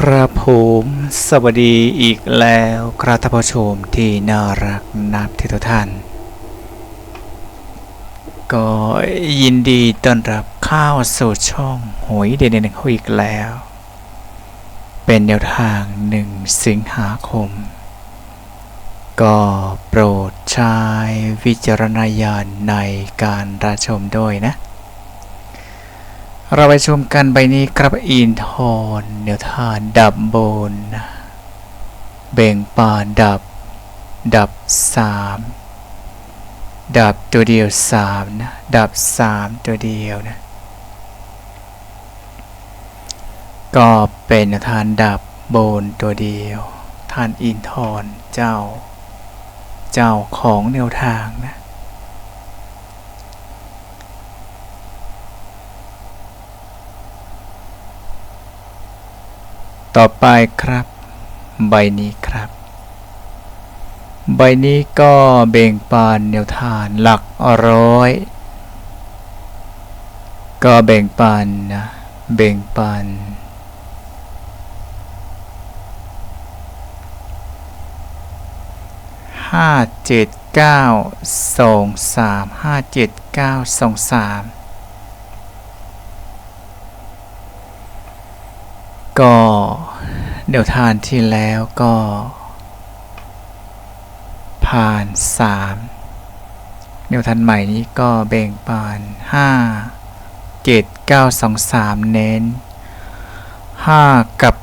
ครับผมสวัสดีอีกแล้วครับท่านผู้ชมที่น่ารักนับที่ทุกท่าน ก็ยินดีต้อนรับเข้าสู่ช่องหวยเด่นหนึ่งอีกแล้ว เป็นแนวทางหนึ่งสิงหาคม ก็โปรดใช้วิจารณญาณในการรับชมด้วยนะ เราไปชมกันใบนี้ครับอินทอนเดี๋ยวทานดับโบนเบ่งปานดับ ดับสามดับตัวเดียวสามนะ ดับสามตัวเดียวนะ ก็เป็นทานดับโบนตัวเดียว ทานอินทอนเจ้า เจ้าของแนวทางนะ ต่อไปครับ ใบนี้ครับ ใบนี้ก็เบ่งปานแนวทานหลักร้อย ก็เบ่งปานนะเบ่งปานห้าเจ็ดเก้าสองสามห้าเจ็ดเก้าสองสาม ก็เดี๋ยวทานที่แล้วก็ ผ่านสามเดี๋ยวทันใหม่นี้ก็เบ่งปานห้าเจ็ดเก้าสองสามเน้นห้ากับ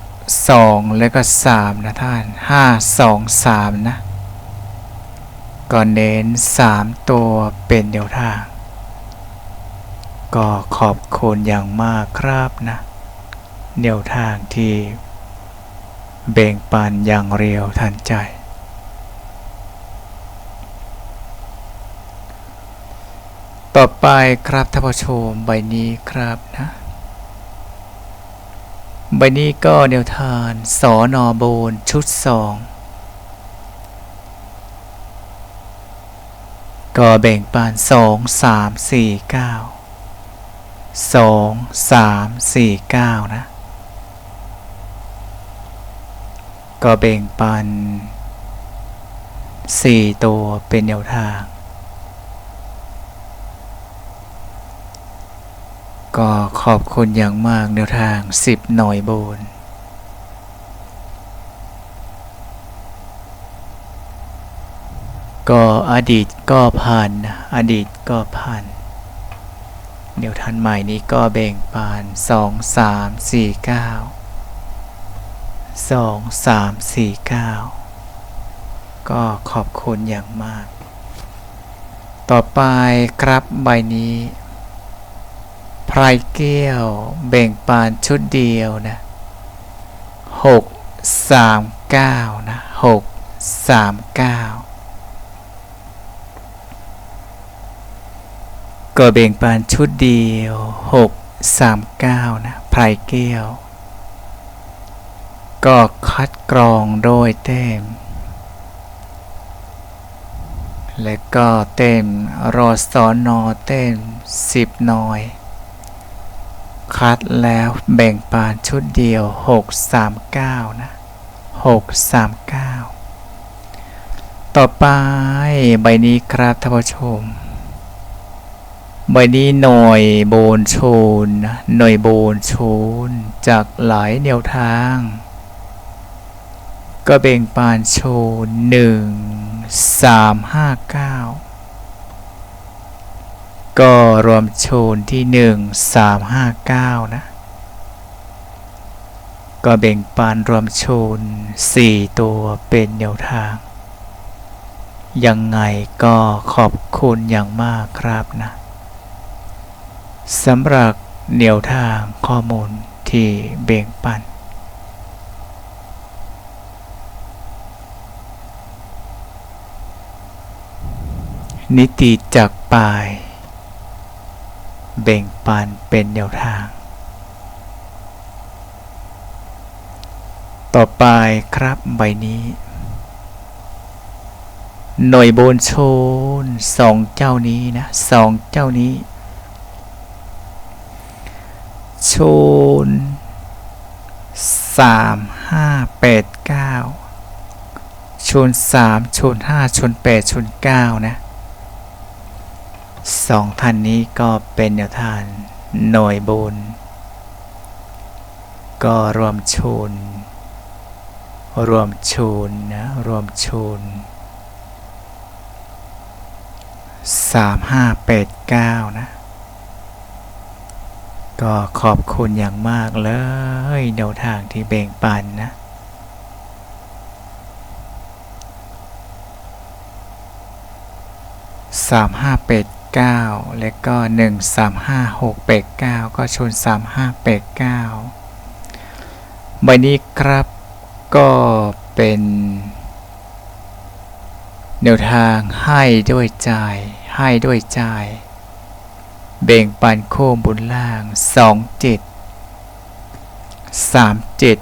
สองแล้วก็สามนะท่านห้าสองสามนะ ก็เน้นสามตัวเป็นเดียวทาง ก็ขอบคุณอย่างมากครับนะ แนวทางที่เบ่งปันอย่างเร็วทันใจ ต่อไปครับท่านผู้ชมใบนี้ครับนะ ใบนี้ก็แนวทางสอนอโบนชุดสองก็แบ่งปานสองสามสี่เก้าสองสามสี่เก้านะ ก็แบ่งปัน4ตัวเป็นแนวทาง ก็ขอบคุณอย่างมากแนวทาง10หน่อยโบน ก็อดีตก็ผ่านนะอดีตก็ผ่านเดี๋ยวทันใหม่นี้ก็แบ่งปาน2 3 4 9ส องสามสี่เก้าก็ขอบคุณอย่างมาก ต่อไปครับใบนี้ไพรเกี้ยวเบ่งปานชุดเดียวนะหกสามเก้านะหกสามเก้าก็เบ่งปานชุดเดียวหกสามเก้านะไพรเกี้ยว ก็คัดกรองโดยเต็มและก็เต็มรอสอนอเต็มสิบหน่อย คัดแล้วแบ่งปานชุดเดียว 639 นะ 639 ต่อไปใบนี้ครับท่านผู้ชม ใบนี้หน่วยโบนโชนนะหน่วยโบนโชนจากหลายแนวทาง ก็เบ่งปานโชนหนึ่งสามห้าเก้าก็รวมโชนที่หนึ่งสามห้าเก้านะ ก็เบ่งปานรวมโชนสี่ตัวเป็นแนวทาง ยังไงก็ขอบคุณอย่างมากครับนะสำหรับแนวทางข้อมูลที่เบ่งปัน นิติจากปลายเบ่งปันเป็นแนวทาง ต่อไปครับใบนี้ หน่วยโบนโชนสองเจ้านี้นะสองเจ้านี้ โชนสสามห้าแปดเก้าชนสามชนห้าชนแปดชนเก้านะ สองท่านนี้ก็เป็นแนวทางหน่วยบุญก็รวมชนรวมชนนะรวมชนสามห้าแปดเก้านะ ก็ขอบคุณอย่างมากเลยแนวทางที่แบ่งปันนะสามห้าเป็ด เก้าและก็หนึ่งสามห้าหกเป็ดเก้าก็ชนสามห้าเป็ดเก้าใบนี้ครับก็เป็นแนวทางให้ด้วยใจให้ด้วยใจ เบ่งปันโค้งบุญล่างสองเจ็ดสามเจ็ด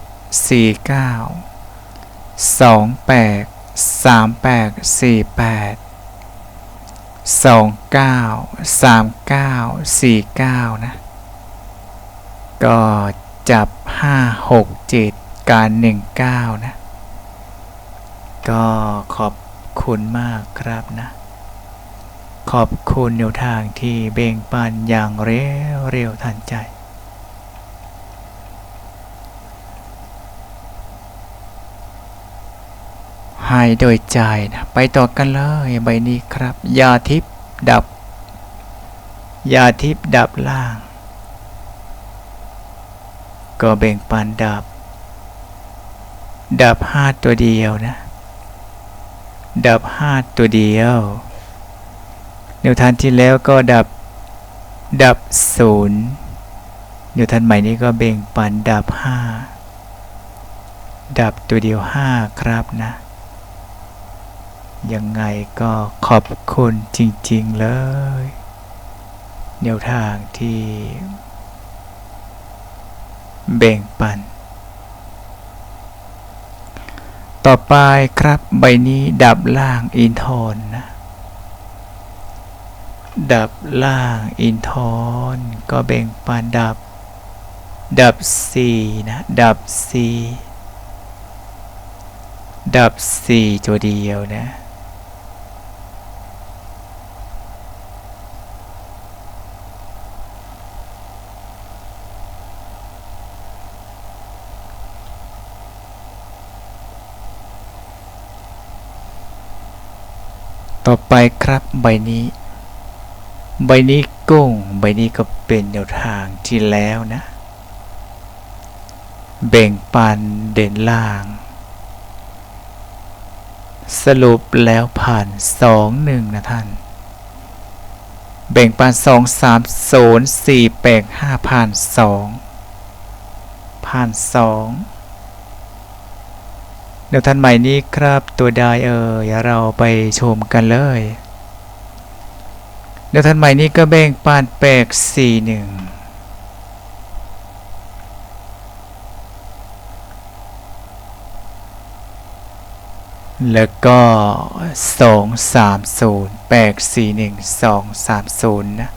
สี่เก้าสองแปด สองเก้าสามเก้าสี่เก้านะ ก็จับห้าหกเจ็ดการหนึ่งเก้านะ ก็ขอบคุณมากครับนะ ขอบคุณแนวทางที่เบ่งปันอย่างเร็วเร็วทันใจ ให้โดยใจนะไปต่อกันเลยใบนี้ครับ ยาทิพย์ดับ ยาทิพย์ดับล่าง ก็เบ่งปันดับ ดับห้าตัวเดียวนะ ดับห้าตัวเดียว แนวทางที่แล้วก็ดับ ดับศูนย์แนวทางใหม่นี้ก็เบ่งปันดับห้าดับตัวเดียวห้าครับนะ ยังไงก็ขอบคุณจริง ๆ เลย แนวทางที่ แบ่งปัน ต่อไปครับใบนี้ดับล่างอินทอนนะ ดับล่างอินทอนก็แบ่งปันดับ ดับสี่นะ ดับสี่ดับสี่ตัวเดียวนะ ต่อไปครับใบนี้ ใบนี้กุ้ง ใบนี้ก็เป็นแนวทางที่แล้วนะ แบ่งปันเด่นล่าง สรุปแล้วผ่านสองหนึ่งนะท่าน แบ่งปันสองสามศูนย์สี่แปดห้าผ่านสองผ่านสอง เดี๋ยวท่านใหม่นี้ครับตัวใดเอ่ยเราไปชมกันเลยเดี๋ยวท่านใหม่นี้ก็แบ่งปานแปลกสี่หนึ่งแล้วก็สองสามศูนย์แปดสี่หนึ่งสองสามศูนย์นะ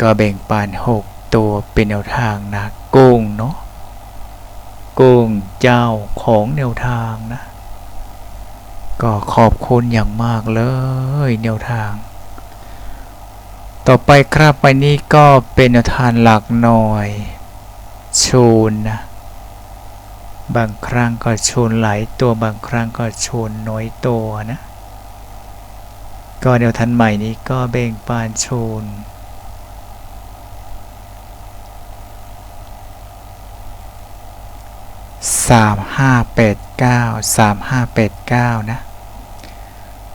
ก็แบ่งปานหกตัวเป็นแนวทางนะกุ้งเนาะ กุ้งเจ้าของแนวทางนะ ก็ขอบคุณอย่างมากเลยแนวทาง ต่อไปครับไปนี้ก็เป็นแนวทางหลักหน่อยชูนนะบางครั้งก็ชูนหลายตัวบางครั้งก็ชูนน้อยตัวนะ ก็แนวทางใหม่นี้ก็เบ่งปานชูน สามห้าแปดเก้าสามห้าแปดเก้านะ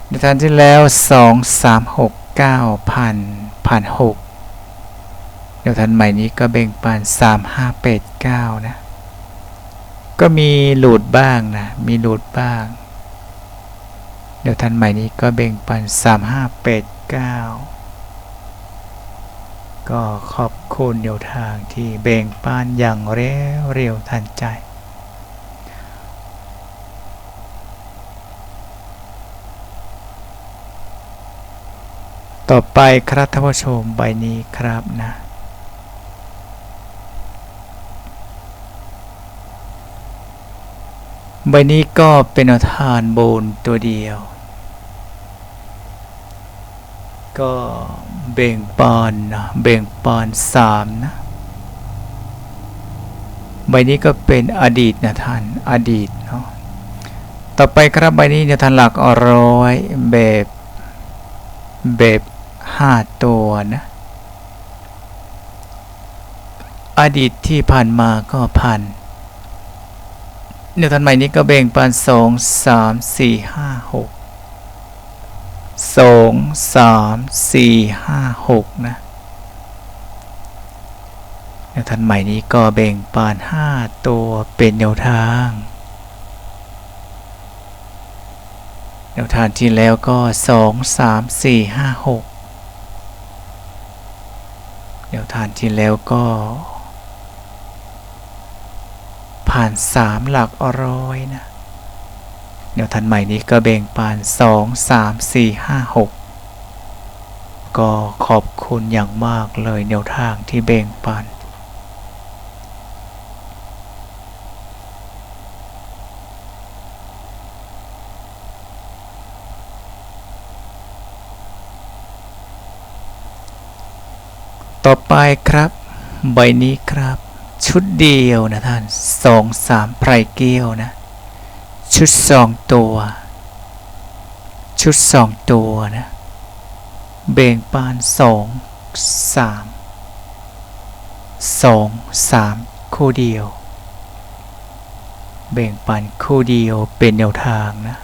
ในทานที่แล้วสองสามหกเก้าพันพันหกเดี๋ยวทันใหม่นี้ก็เบ่งปันสามห้าแปดเก้านะ ก็มีหลุดบ้างนะ มีหลุดบ้าง เดี๋ยวทันใหม่นี้ก็เบ่งปันสามห้าแปดเก้าก็ขอบคุณเดียวทางที่เบ่งปันอย่างเร็วเร็วทันใจ ต่อไปครับท่านผู้ชมใบนี้ครับนะ ใบนี้ก็เป็นอาทานโบนตัวเดียว ก็เบ่งปานนะเบ่งปานสามนะใบนี้ก็เป็นอดีตนะท่านอดีตเนาะต่อไปครับใบนี้เนี่ยท่านหลักร้อยแบบแบบ ห้าตัวนะ อดีตที่ผ่านมาก็พันเดี๋ยวทันใหม่นี้ก็เบ่งปานสองสามสี่ห้าหกสองสามสี่ห้าหกนะแนวทันใหม่นี้ก็เบ่งปานห้าตัวเป็นแนวทาง แนวทางที่แล้วก็สองสามสี่ห้าหก ฐานที่แล้วก็ ผ่านสามหลักอร้อยนะเดี๋ยวทันใหม่นี้ก็แบ่งปานสองสามสี่ห้าหกก็ขอบคุณอย่างมากเลยแนวทางที่แบ่งปาน ไปครับ ใบนี้ครับ ชุดเดียวนะท่านสองสามไพรเกี้ยวนะ ชุดสองตัว ชุดสองตัวนะเบ่งปานสองสามสองสามคู่เดียว เบ่งปานคู่เดียวเป็นแนวทางนะ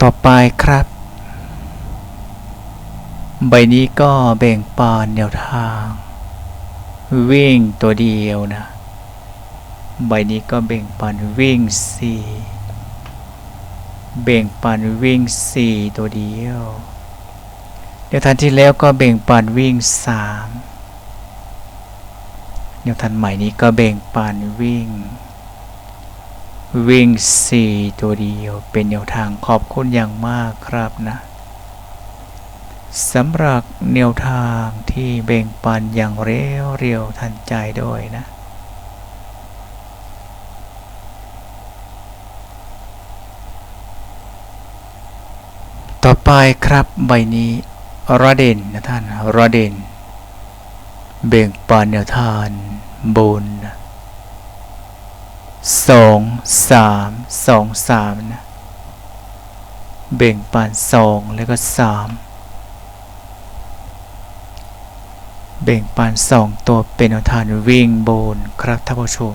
ต่อไปครับ ใบนี้ก็แบ่งปานแนวทาง วิ่งตัวเดียวนะ ใบนี้ก็แบ่งปันวิ่งสี่แบ่งปันวิ่งสี่ตัวเดียวเดี๋ยวทันที่แล้วก็แบ่งปันวิ่งสามเดี๋ยวทันใหม่นี้ก็แบ่งปันวิ่ง วิ่งสี่ตัวเดียวเป็นแนวทางขอบคุณอย่างมากครับนะสำหรับแนวทางที่แบ่งปันอย่างเร็วเร็วทันใจด้วยนะต่อไปครับใบนี้ระเด่นนะท่านระเด่น เบ่งปันแนวทางบนนะ สองสามสองสามนะเบ่งปานสองแล้วก็สามเบ่งปานสองตัวเป็นแนวทางวิ่งโบนครับท่านผู้ชม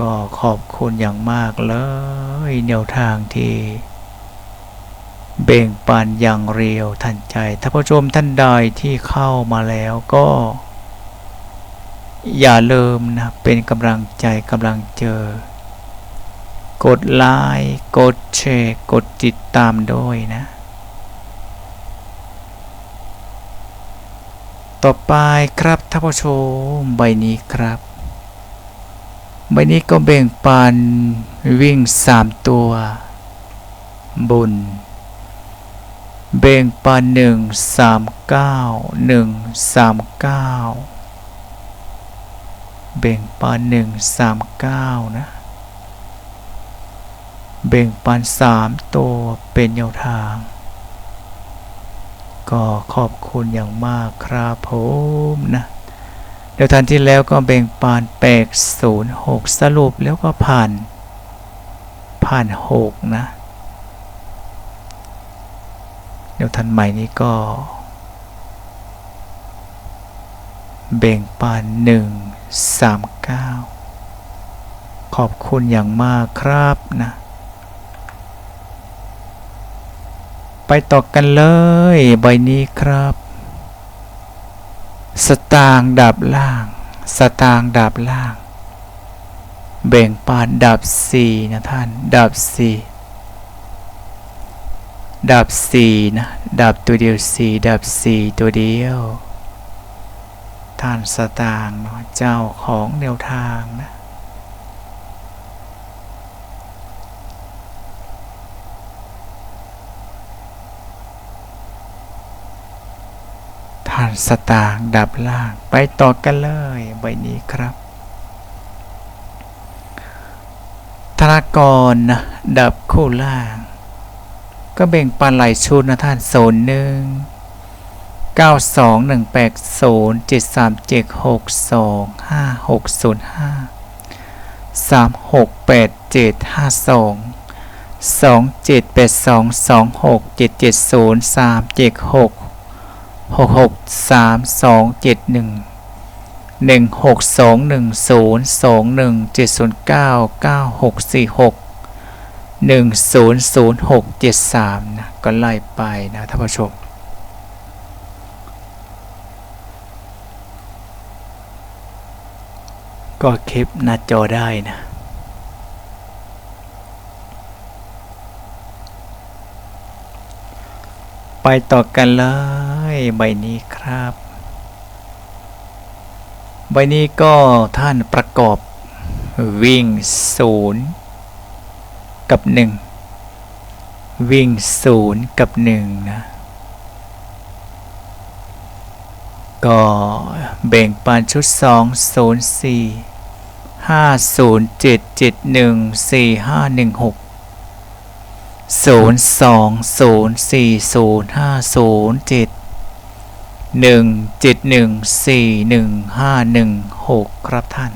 ก็ขอบคุณอย่างมากเลยแนวทางที่ เบ่งปานอย่างเร็วทันใจท่านผู้ชมท่านใดที่เข้ามาแล้วก็ อย่าลืมนะเป็นกำลังใจกำลังเจอ กดไลค์กดแชร์กดติดตามด้วยนะ ต่อไปครับท่านผู้ชมใบนี้ครับ ใบนี้ก็แบ่งปันวิ่งสามตัวบนเบ่งปันหนึ่งสามเก้าหนึ่งสามเก้า เบ่งปันหนึ่งสามเก้านะ เบ่งปันสามตัวเป็นแนวทาง ก็ขอบคุณอย่างมากครับผมนะ เดี๋ยวทันที่แล้วก็เบ่งปานแปกศูนย์หกสรุปแล้วก็ผ่านผ่านหกนะ เดี๋ยวทันใหม่นี้ก็เบ่งปานหนึ่ง สามเก้าขอบคุณอย่างมากครับนะ ไปต่อกันเลยใบนี้ครับ สตางค์ดับล่าง สตางค์ดับล่างเบ่งปานดับสี่นะท่านดับสี่ดับสี่นะดับตัวเดียวสี่ดับสี่ตัวเดียว ท่านสตางค์เจ้าของแนวทางนะท่านสตางค์ดับล่างไปต่อกันเลยใบนี้ครับ ธนากรนะดับคู่ล่าง ก็เบ่งปันไหลชุดนะท่านโซนหนึ่ง เก้าสองหนึ่งแปดศูนย์เจ็ดสามเจ็ดหกสองห้าหกศูนย์ห้าสามหกแปดเจ็ดห้าสองสองเจ็ดแปดสองสองหกเจ็ดเจ็ดศูนย์สามเจ็ดหกหกหกสามสองเจ็ดหนึ่งหนึ่งหกสองหนึ่งศูนย์สองหนึ่งเจ็ดศูนย์เก้าเก้าหกสี่หกหนึ่งศูนย์ศูนย์หกเจ็ดสามนะก็ไล่ไปนะท่านผู้ชม ก็คลิปหน้าจอได้นะไปต่อกันเลยใบนี้ครับ ใบนี้ก็ท่านประกอบวิ่งศูนย์กับหนึ่งวิ่งศูนย์กับหนึ่งนะ ก็แบ่งปันชุดสองศูนย์สี่ห้าศูนย์เจ็ดเจ็ดหนึ่งสี่ห้าหนึ่งหกศูนย์สองศูนย์สี่ศูนย์ห้าศูนย์เจ็ดหนึ่งเจ็ดหนึ่งสี่หนึ่งห้าหนึ่งหกครับท่าน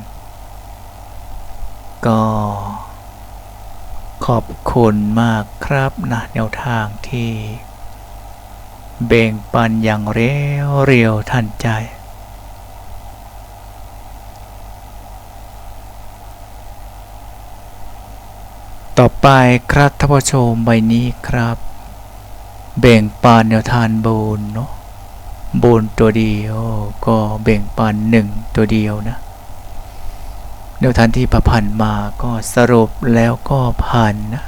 ก็ขอบคุณมากครับนะแนวทางที่ เบ่งปันอย่างเร็วเรียวทันใจ ต่อไปครับท่านผู้ชมใบนี้ครับ เบ่งปันแนวทานบูนเนาะบูนตัวเดียวก็เบ่งปันหนึ่งตัวเดียวนะแนวทานที่ประพันมาก็สรุปแล้วก็ผ่านนะ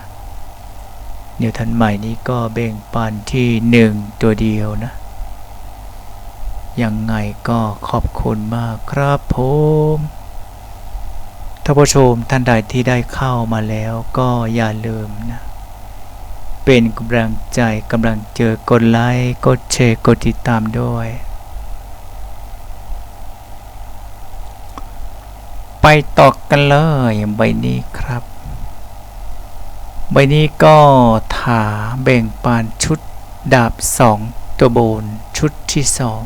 เดี๋ยวทันใหม่นี้ก็เบ่งปันที่หนึ่งตัวเดียวนะ ยังไงก็ขอบคุณมากครับผมท่านผู้ชมท่านใดที่ได้เข้ามาแล้วก็อย่าลืมนะ เป็นกำลังใจกำลังเจอกดไลค์กดแชร์กดติดตามด้วย ไปต่อกันเลยใบนี้ครับ ใบนี้ก็ถาแบ่งปานชุดดาบสองตัวโบนชุดที่สอง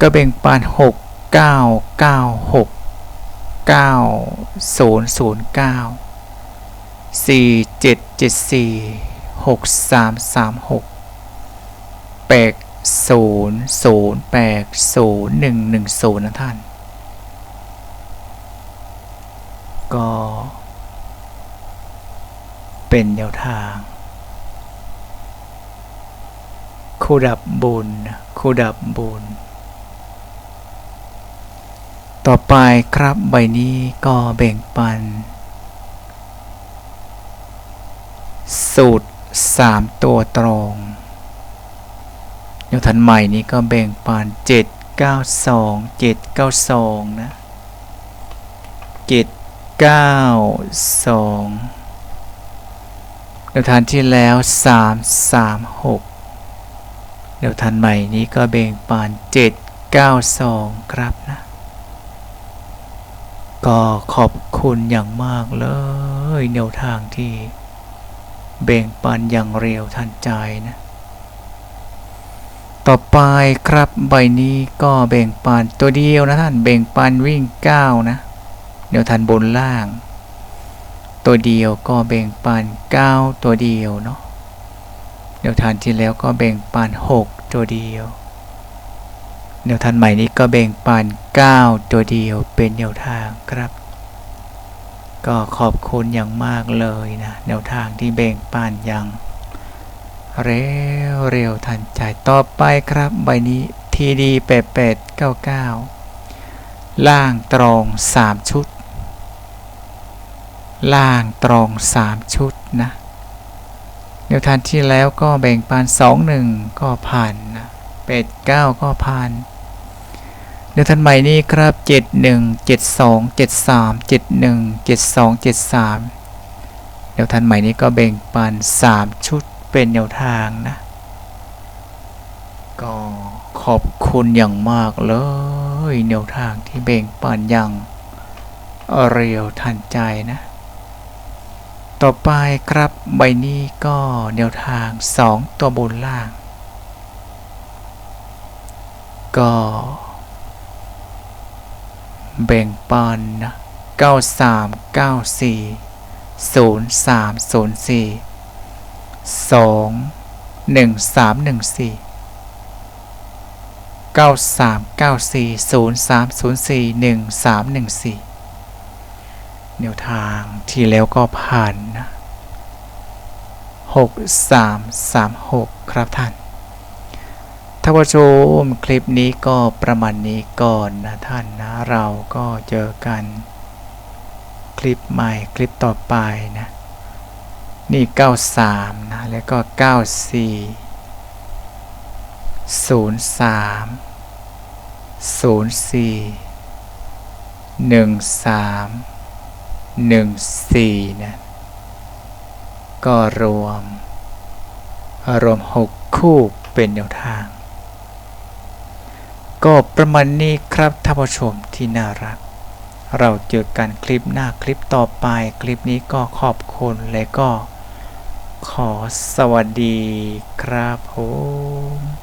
ก็แบ่งปานหกเก้าเก้าหกเก้าศูนย์ศูนย์เก้าสี่เจ็ดเจ็ดสี่หกสามสามหกแปดศูนย์ศูนย์แปดศูนย์หนึ่งหนึ่งศูนย์นะท่าน ก็ เป็นแนวทางคู่ดับบุญคู่ดับบุญ ต่อไปครับใบนี้ก็แบ่งปัน สูตร3ตัวตรงแนวทันใหม่นี้ก็แบ่งปัน7 9 2 7 9 2นะ7 9 2 แนวทานที่แล้ว 3 3 6แนวทานใหม่นี้ก็แบ่งปัน7 9 2 ครับนะ ก็ขอบคุณอย่างมากเลย แนวทางที่แบ่งปันอย่างเร็วทันใจนะ ต่อไปครับใบนี้ก็แบ่งปันตัวเดียวนะท่านแบ่งปันวิ่ง 9 นะเดี๋ยวทันบนล่าง ตัวเดียวก็แบ่งปัน9 ตัวเดียวเนาะเดี๋ยวทันที่แล้วก็แบ่งปัน6 ตัวเดียวแนวทางใหม่นี้ก็แบ่งปัน9 ตัวเดียวเป็นแนวทางครับ ก็ขอบคุณอย่างมากเลยนะ แนวทางที่แบ่งปันอย่างเร็วเร็วทันใจต่อไปครับ ใบนี้ทีดีแปดแปดเก้าเก้าล่างตรอง3ชุด ล่างตรอง3ชุดนะแนวทางที่แล้วก็แบ่งปัน2 1ก็ผ่านนะเป็ด9ก็ผ่านเดือนทันใหม่นี้ครับ71 72 73 71 72 73เดี๋ยวทันใหม่นี้ก็แบ่งปัน3ชุดเป็นแนวทางนะก็ขอบคุณอย่างมากเลยแนวทางที่เบ่งปันอย่างเรียวทันใจนะ ต่อไปครับใบนี้ก็แนวทางสองตัวบนล่าง ก็ แบ่งปันนะ9394 0304 2 1314 9394 0304 1314 แนวทางที่แล้วก็ผ่านนะ6336ครับท่านท่านผู้ชมคลิปนี้ก็ประมาณนี้ก่อนนะท่านนะเราก็เจอกัน คลิปใหม่คลิปต่อไปนะ นี่ 93 นะ แล้วก็ 94 03 04 13 14นะก็รวม รวม6คู่เป็นแนวทาง ก็ประมาณนี้ครับท่านผู้ชมที่น่ารัก เราเจอกันคลิปหน้าคลิปต่อไปคลิปนี้ก็ขอบคุณและก็ขอสวัสดีครับผม